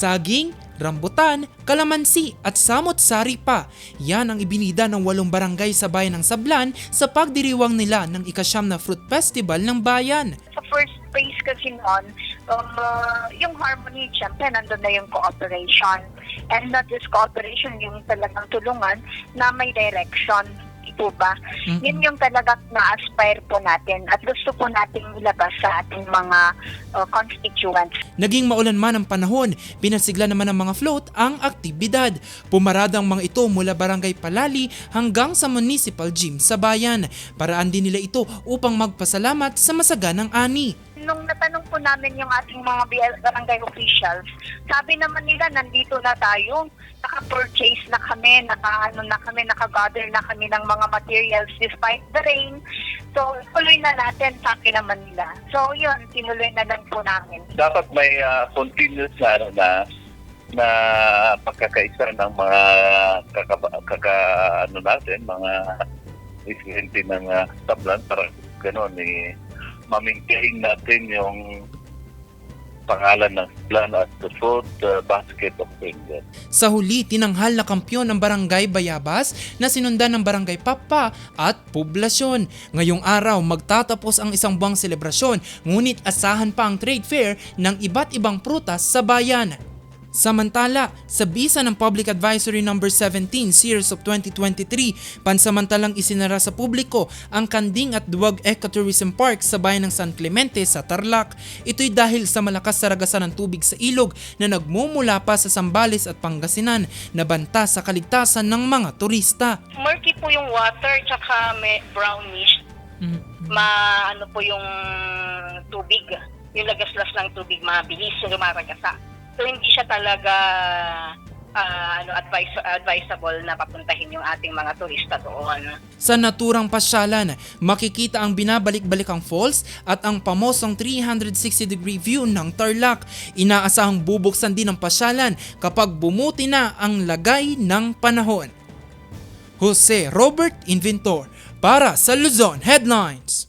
saging, rambutan, kalamansi at samot-sari pa. Yan ang ibinida ng walong barangay sa bayan ng Sablan sa pagdiriwang nila ng ikasyam na fruit festival ng bayan. sa first phase kasi noon, um, uh, yung harmony, syempre, nandun na yung cooperation. And not just cooperation, yung talagang tulungan na may direction. Po ba? Mhm. Yun yung talagang na-aspire po natin at gusto po nating ilabas sa ating mga uh, constituents. Naging maulan man ang panahon, pinasigla naman ng mga float ang aktibidad. Pumarada ang mga ito mula barangay Palali hanggang sa municipal gym sa bayan. Paraan din nila ito upang magpasalamat sa masaganang ani. Nung natanong po namin yung ating mga barangay officials, sabi naman nila nandito na tayo, naka-purchase na kami, naka-ano na kami, naka-gather na kami ng mga materials despite the rain. So, tuloy na natin, sabi naman nila. So, yun, tinuloy na lang po namin. dapat may ah, continuous na ano na na pagkakaisa ng mga kaka, kaka ano natin mga residente ng uh, tablan para gano'n eh ma-maintain natin yung pangalan ng plan at the food uh, basket of England. Sa huli, tinanghal na kampyon ng Barangay Bayabas na sinundan ng Barangay Papa at Poblasyon. Ngayong araw, magtatapos ang isang buwang selebrasyon ngunit asahan pa ang trade fair ng iba't ibang prutas sa bayan. Samantala, sa bisa ng Public Advisory No. 17 Series of 2023, pansamantalang isinara sa publiko ang Kanding at Duwag Ecotourism Park sa bayan ng San Clemente sa Tarlac. Ito'y dahil sa malakas na ragasan ng tubig sa ilog na nagmumula pa sa Sambales at Pangasinan na banta sa kaligtasan ng mga turista. murky po yung water tsaka may brownish. Ma ano po yung tubig, yung lagaslas ng tubig mabilis lumaragasa. So hindi siya talaga ah, ano advice, advisable na papuntahin yung ating mga turista doon. Sa naturang pasyalan, makikita ang binabalik-balikang falls at ang pamosong 360 degree view ng Tarlac. Inaasahang bubuksan din ang pasyalan kapag bumuti na ang lagay ng panahon. Jose Robert Inventor para sa Luzon Headlines.